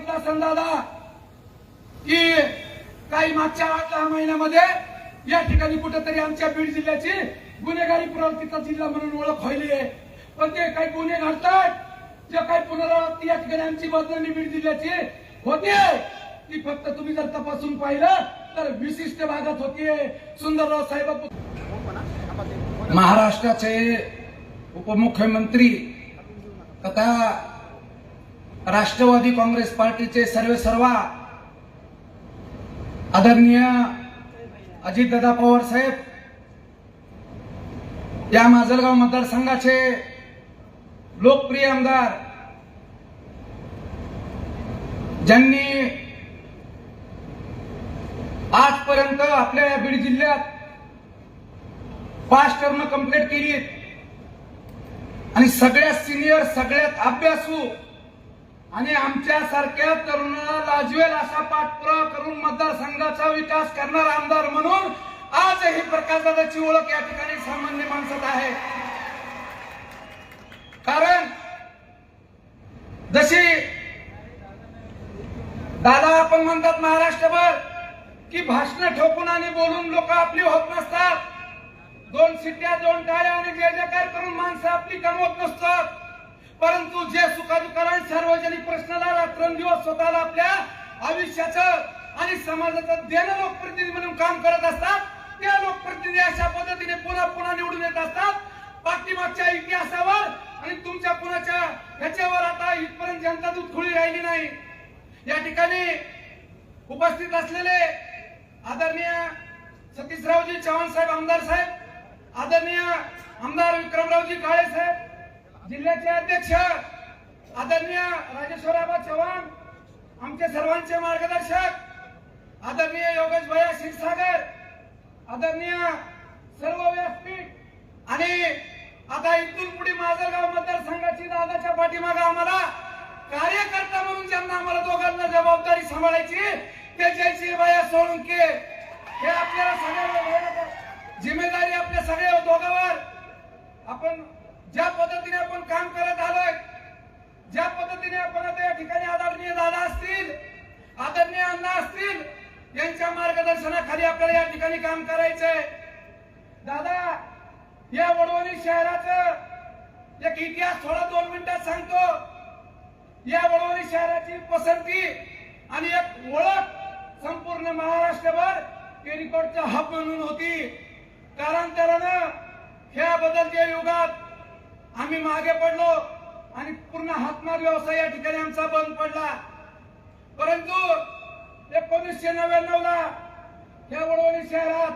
सांगितलं असेल दादा की काही मागच्या आठ दहा महिन्यामध्ये या ठिकाणी कुठेतरी आमच्या बीड जिल्ह्याची गुन्हेगारी प्रवृत्तीचा जिल्हा म्हणून ओळख व्हायली आहे. पण ते काही गुन्हे घडतात जे काही पुनरावृत्ती या ठिकाणी आमची बदनामी बीड जिल्ह्याची होते ती फक्त तुम्ही जर तपासून पाहिलं तर विशिष्ट भागात होतीये. सुंदरराव साहेब महाराष्ट्राचे उपमुख्यमंत्री तथा राष्ट्रवादी काँग्रेस पार्टीचे सर्वे सर्वा आदरणीय अजितदादा पवार साहेब या माजलगाव मतदारसंघाचे लोकप्रिय आमदार ज्यांनी आजपर्यंत आपल्या या बीड जिल्ह्यात पाच टर्म कंप्लीट केली आणि सगळ्यात सिनियर सगळ्यात अभ्यासू आणि आमच्यासारख्या तरुणाला लाजवेल असा पाठपुरावा करून मतदारसंघाचा विकास करणारा आमदार म्हणून आजही प्रकाशदादाची ओळख या ठिकाणी सामान्य माणसात आहे. कारण जशी दादा आपण म्हणतात महाराष्ट्रभर की भाषण ठोकून आणि बोलून लोक आपली होत नसतात. दोन सिट्या दोन टाळ्या आणि जे जे काय करून माणसं आपली कमवत नसतात. परंतु जे सुखादुकारण सार्वजनिक प्रश्नाला रात्रंदिवस स्वतःला आपल्या आयुष्याचं आणि समाजाचं देणं लोकप्रतिनिधी म्हणून काम करत असतात त्या लोकप्रतिनिधी अशा पद्धतीने पुन्हा पुन्हा निवडून येत असतात. पाठीमागच्या इतिहासावर आणि तुमच्या कुणाच्या ह्याच्यावर आता इथपर्यंत जनता दूध खुळी राहिली नाही. या ठिकाणी उपस्थित असलेले आदरणीय सतीशरावजी चव्हाण साहेब आमदार साहेब आदरणीय आमदार विक्रमरावजी काळे साहेब जिल्ह्याचे अध्यक्ष आदरणीय राजेश्वराबा चव्हाण आमचे सर्वांचे मार्गदर्शक आदरणीय योगेश भैया क्षीरसागर आदरणीय सर्व व्यासपीठ आणि आता इथून पुढे माजलगाव मतदारसंघाची दादाच्या पाठीमागे आम्हाला कार्यकर्ता म्हणून ज्यांना आम्हाला दोघांना जबाबदारी सांभाळायची ते जयश्री भैया सोळंके. हे आपल्याला सगळ्यांना जिम्मेदारी आपल्या सगळ्या दोघांवर. आपण ज्या पद्धतीने आपण काम करत आलोय ज्या पद्धतीने आपण आता या ठिकाणी आदरणीय दादा असतील आदरणीय अण्णा असतील यांच्या मार्गदर्शनाखाली आपल्याला या ठिकाणी काम करायचंय. दादा या वडवणी शहराचं एक इतिहास थोडा दोन मिनिटात सांगतो. या वडवणी शहराची पसंती आणि एक ओळख संपूर्ण महाराष्ट्रभर टेलिकॉटचा हब म्हणून होती. कालांतरानं ह्या बदलत्या युगात आम्ही मागे पडलो आणि पूर्ण हातमार व्यवसाय या ठिकाणी आमचा बंद पडला. परंतु एकोणीसशे नव्याण्णव ला या वडवणी शहरात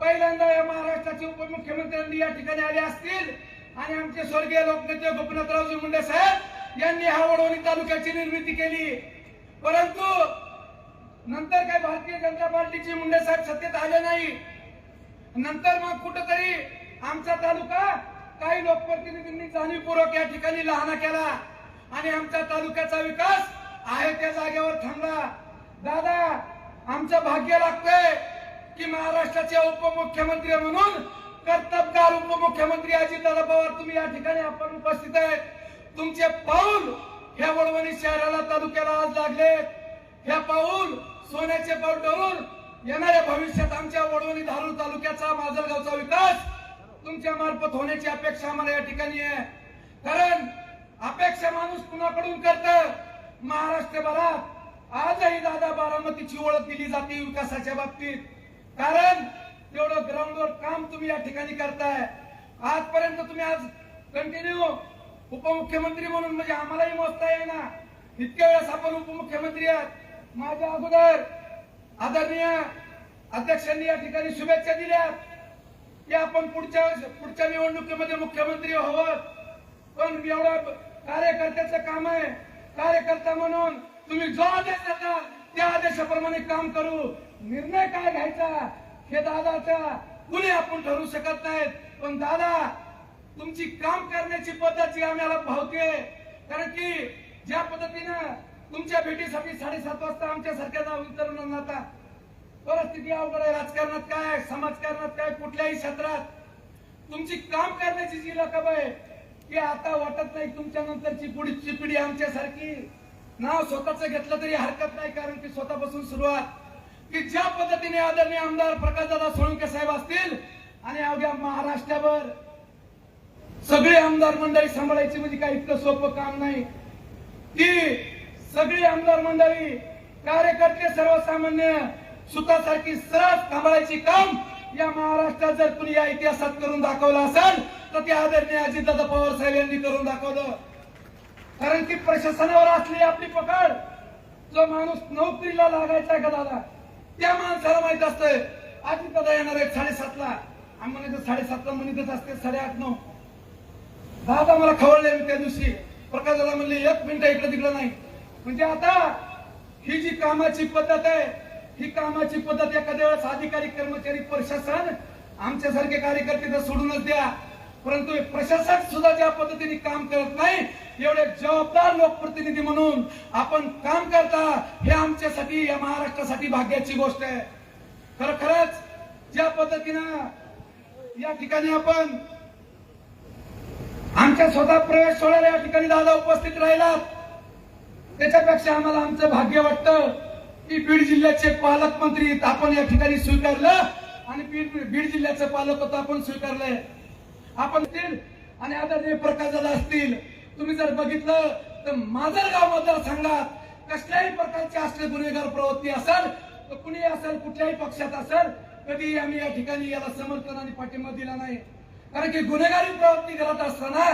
पहिल्यांदा या महाराष्ट्राचे उपमुख्यमंत्र्यांनी या ठिकाणी आले असतील आणि आमचे स्वर्गीय लोकनेते गोपीनाथरावजी मुंडे साहेब यांनी हा वडवणी तालुक्याची निर्मिती केली. परंतु नंतर काय भारतीय जनता पार्टीचे मुंडे साहेब सत्तेत आले नाही. नंतर मग कुठंतरी आमचा तालुका काही लोकप्रतिनिधींनी जाणीवपूर्वक या ठिकाणी लहाना केला. आणि आमच्या तालुक्याचा विकास आहे त्या जागेवर थांबला. दादा आमचं भाग्य लागतंय की महाराष्ट्राचे उपमुख्यमंत्री म्हणून कर्तबगार उपमुख्यमंत्री अजितदादा पवार तुम्ही या ठिकाणी आपण उपस्थित आहेत. तुमचे पाऊल ह्या वडवणी शहराला तालुक्याला आज लागले ह्या पाऊल सोन्याचे पाऊल ठरून येणाऱ्या भविष्यात आमच्या वडवणी धारूर तालुक्याचा माजलगावचा विकास तुमच्या मार्फत होण्याची अपेक्षा आम्हाला या ठिकाणी आहे. कारण अपेक्षा माणूस कुणाकडून करत? महाराष्ट्रभरात आजही दादा बारामतीची ओळख दिली जाते विकासाच्या बाबतीत. कारण तेवढं ग्राउंडवर काम तुम्ही या ठिकाणी करताय. आजपर्यंत तुम्ही आज कंटिन्यू उपमुख्यमंत्री म्हणून म्हणजे आम्हालाही मोजता येईना. इतक्या वेळेस आपण उपमुख्यमंत्री आहात. माझ्या अगोदर आदरणीय अध्यक्षांनी या ठिकाणी शुभेच्छा दिल्या की आपण पुढच्या पुढच्या निवडणुकीमध्ये मुख्यमंत्री हवं पण एवढा कार्यकर्त्याचं काम आहे. कार्यकर्ता म्हणून तुम्ही जो आदेश देता त्या आदेशाप्रमाणे काम करू. निर्णय काय घ्यायचा हे दादाचा कुणी आपण ठरवू शकत नाहीत. पण दादा तुमची काम करण्याची पद्धत जी आम्हाला भावते. कारण की ज्या पद्धतीनं तुमच्या भेटीसाठी साडेसात वाजता आमच्या सारख्या तरुणांना आता परिस्थिती अवघड आहे. राजकारणात काय समाजकारणात काय? कुठल्याही क्षेत्रात. तुमची काम करण्याची जी लकब आहे ती आता वाटत नाही. तुमच्या नंतरची पुढची पिढी आमच्यासारखी. नाव स्वतःच घेतलं तरी हरकत नाही कारण की स्वतःपासून सुरुवात. की ज्या पद्धतीने आदरणीय आमदार प्रकाशदादा सोळंके साहेब असतील आणि अवघ्या महाराष्ट्रावर सगळे आमदार मंडळी सांभाळायची म्हणजे काही इतकं सोपं काम नाही. की सगळी आमदार मंडळी कार्यकर्ते सर्वसामान्य सुतासारखी सरस थांबळायची काम या महाराष्ट्रात जर कुणी या इतिहासात करून दाखवलं असेल तर ते आदरणीय अजितदादा पवार साहेब यांनी करून दाखवलं. कारण की प्रशासनावर असली आपली पकड जो माणूस नोकरीला लागायचा का त्या माणसाला माहीत असतंय अजितदादा येणार आहेत साडेसातला. आम्ही तर साडेसातला म्हणतच असते साडेआठ नऊ. दादा मला खवळले मी त्या दिवशी. प्रकाश दादा म्हणले एक मिनिट इकडे तिकडे नाही. म्हणजे आता ही जी कामाची पद्धत आहे ही कामाची पद्धत एखाद्या वेळेस अधिकारी कर्मचारी प्रशासन आमच्यासारखे कार्यकर्ते तर सोडूनच द्या. परंतु प्रशासक सुद्धा ज्या पद्धतीने काम करत नाही एवढे जबाबदार लोकप्रतिनिधी म्हणून आपण काम करता हे आमच्यासाठी या महाराष्ट्रासाठी भाग्याची गोष्ट आहे. खर खरंच ज्या पद्धतीनं या ठिकाणी आपण आमच्या स्वतः प्रवेश सोहळ्याला या ठिकाणी दादा उपस्थित राहिलात त्याच्यापेक्षा आम्हाला आमचं भाग्य वाटतं. की बीड जिल्ह्याचे पालकमंत्री आपण या ठिकाणी स्वीकारलं आणि बीड जिल्ह्याचं पालकत्व आपण स्वीकारलंय. आपण आणि आदरणीय प्रकाशाला असतील तुम्ही जर बघितलं तर माजलगाव मतदारसंघात कसल्याही प्रकारची असले गुन्हेगार प्रवृत्ती असेल तर कुणी असेल कुठल्याही पक्षात असेल कधी आम्ही या ठिकाणी याला समर्थन आणि पाठिंबा दिला नाही. कारण की गुन्हेगारी प्रवृत्ती करत असताना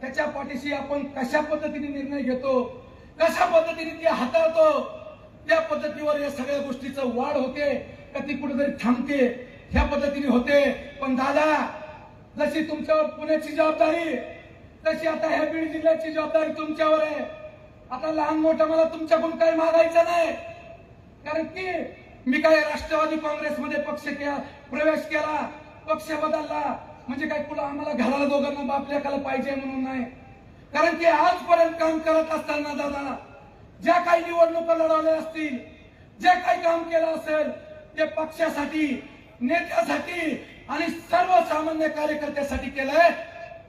त्याच्या पाठीशी आपण कशा पद्धतीने निर्णय घेतो कशा पद्धतीने ती हाताळतो त्या पद्धतीवर या सगळ्या गोष्टीचं वाढ होते का ती कुठेतरी थांबते? ह्या पद्धतीने होते. पण दादा जशी तुमच्यावर पुण्याची जबाबदारी तशी आता ह्या बीड जिल्ह्याची जबाबदारी तुमच्यावर आहे. आता लहान मोठं मला तुमच्याकडून काही मागायचं नाही. कारण की मी काय राष्ट्रवादी काँग्रेसमध्ये पक्ष केला प्रवेश केला पक्ष बदलला म्हणजे काय कुठं आम्हाला घराला दोघांना बाप पाहिजे म्हणून नाही. कारण की आजपर्यंत काम करत असताना दादा ज्या काही निवडणुका लढवल्या असतील जे काही काम केलं असेल ते पक्षासाठी नेत्यासाठी आणि सर्वसामान्य कार्यकर्त्यासाठी केलंय.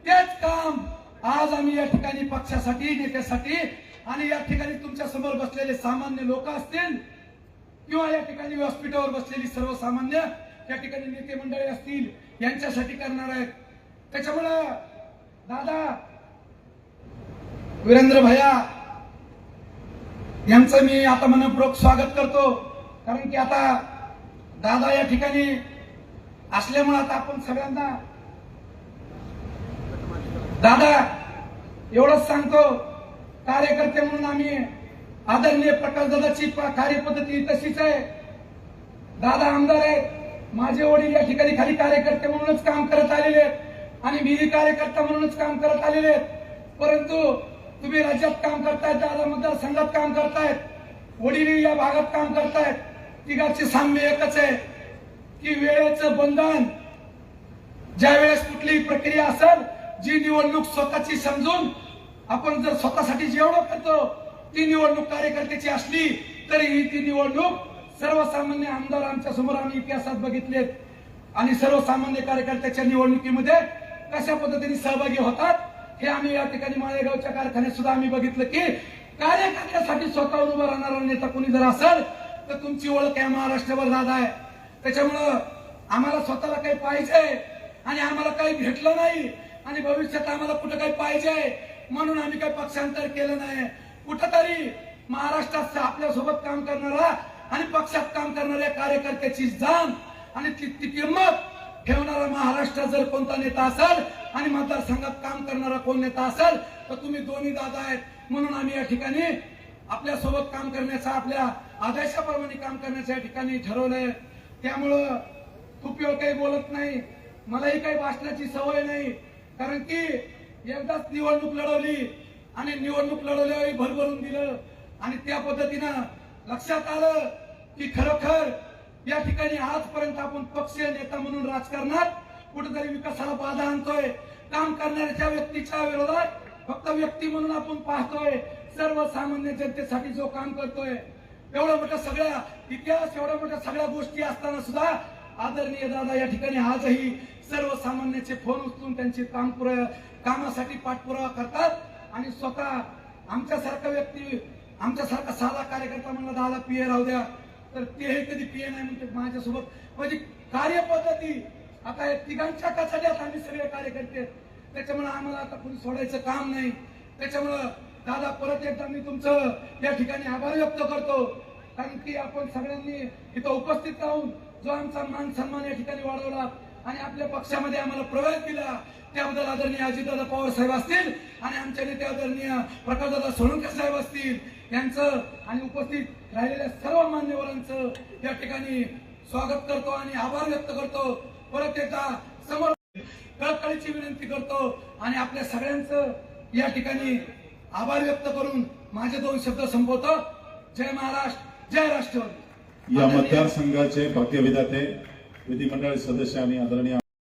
तेच काम आज आम्ही या ठिकाणी पक्षासाठी नेत्यासाठी आणि या ठिकाणी तुमच्यासमोर बसलेले सामान्य लोक असतील किंवा या ठिकाणी व्यासपीठावर बसलेली सर्वसामान्य या ठिकाणी नेते मंडळी असतील यांच्यासाठी करणार आहेत. त्याच्यामुळं दादा वीरेंद्र भैया यांचं मी आता मनपूर्वक स्वागत करतो. कारण की आता दादा या ठिकाणी असल्यामुळे आता आपण सगळ्यांना दादा एवढंच सांगतो. कार्यकर्ते म्हणून आम्ही आदरणीय प्रकाश दादाची कार्यपद्धती तशीच आहे. दादा आमदार आहेत. माझे वडील या ठिकाणी खाली कार्यकर्ते म्हणूनच काम करत आलेले आहेत. आणि मीही कार्यकर्ता म्हणूनच काम करत आलेले आहेत. परंतु तुम्ही राज्यात काम करतायत दादा मतदारसंघात काम करतायत वडील या भागात काम करतायत. तिघांचे साम्य एकच आहे की वेळेचं बंधन ज्या वेळेस कुठलीही प्रक्रिया असेल जी निवडणूक स्वतःची समजून आपण जर स्वतःसाठी जेवढं करतो ती निवडणूक कार्यकर्त्याची असली तरी ही ती निवडणूक सर्वसामान्य आमदार आमच्यासमोर आम्ही इतिहासात बघितलेत. आणि सर्वसामान्य कार्यकर्त्याच्या निवडणुकीमध्ये कशा पद्धतीने सहभागी होतात हे आम्ही या ठिकाणी माळेगावच्या कारखान्यात सुद्धा आम्ही बघितलं की कार्यकर्त्यासाठी स्वतःहून उभा राहणारा नेता कोणी जर असेल तर तुमची ओळख आहे महाराष्ट्रावर दादा आहे. त्याच्यामुळं आम्हाला स्वतःला काही पाहिजे आणि आम्हाला काही भेटलं नाही आणि भविष्यात आम्हाला कुठं काही पाहिजे म्हणून आम्ही काही पक्षांतर केलं नाही. कुठंतरी महाराष्ट्रात आपल्यासोबत काम करणारा आणि पक्षात काम करणाऱ्या कार्यकर्त्याची जाण आणि ती ती किंमत ठेवणारा महाराष्ट्रात जर कोणता नेता असेल आणि मतदारसंघात काम करणारा कोण नेता असेल तर तुम्ही दोन्ही दादा आहेत. म्हणून आम्ही या ठिकाणी आपल्यासोबत काम करण्याचा आपल्या आदेशाप्रमाणे काम करण्याचं या ठिकाणी ठरवलंय. त्यामुळं खूप वेळ काही बोलत नाही. मलाही काही भाषणाची सवय नाही. कारण की एकदाच निवडणूक लढवली आणि निवडणूक लढवल्यावर भरभरून दिलं. आणि त्या पद्धतीनं लक्षात आलं की खरोखर या ठिकाणी आजपर्यंत आपण पक्षीय नेता म्हणून राजकारणात कुठेतरी विकासाला बाधा आणतोय. काम करणाऱ्याच्या व्यक्तीच्या विरोधात फक्त व्यक्ती म्हणून आपण पाहतोय. सर्वसामान्य जनतेसाठी जो काम करतोय. एवढं मोठ्या सगळ्या इतिहास एवढ्या मोठ्या सगळ्या गोष्टी असताना सुद्धा आदरणीय दादा या ठिकाणी आजही सर्वसामान्याचे फोन उचलून त्यांचे काम कामासाठी पाठपुरावा करतात. आणि स्वतः आमच्यासारखा व्यक्ती आमच्यासारखा साधा कार्यकर्ता म्हणला दादा पीए राहू द्या. तर ते कधी पीए नाही म्हणते माझ्यासोबत. म्हणजे कार्यपद्धती आता या तिघांच्या कचाड्यात आम्ही सगळे कार्यकर्ते त्याच्यामुळे आम्हाला आता कुणी सोडायचं काम नाही. त्याच्यामुळं दादा परत एकदा मी तुमचं या ठिकाणी आभार व्यक्त करतो. कारण की आपण सगळ्यांनी इथं उपस्थित राहून जो आमचा मान सन्मान या ठिकाणी वाढवला आणि आपल्या पक्षामध्ये आम्हाला प्रवेश दिला त्याबद्दल आदरणीय अजितदादा पवार साहेब असतील आणि आमच्या नेते आदरणीय प्रकाशदादा सोळंकर साहेब असतील यांचं आणि उपस्थित राहिलेल्या सर्व मान्यवरांचं या ठिकाणी स्वागत करतो आणि आभार व्यक्त करतो. परत एकदा समोर कळकळीची विनंती करतो आणि आपल्या सगळ्यांचं या ठिकाणी आभार व्यक्त करून माझे दोन शब्द संपवतो. जय महाराष्ट्र जय राष्ट्रवादी. या मतदारसंघाचे भाग्यविधाते विधिमंडळ सदस्य आणि आदरणीय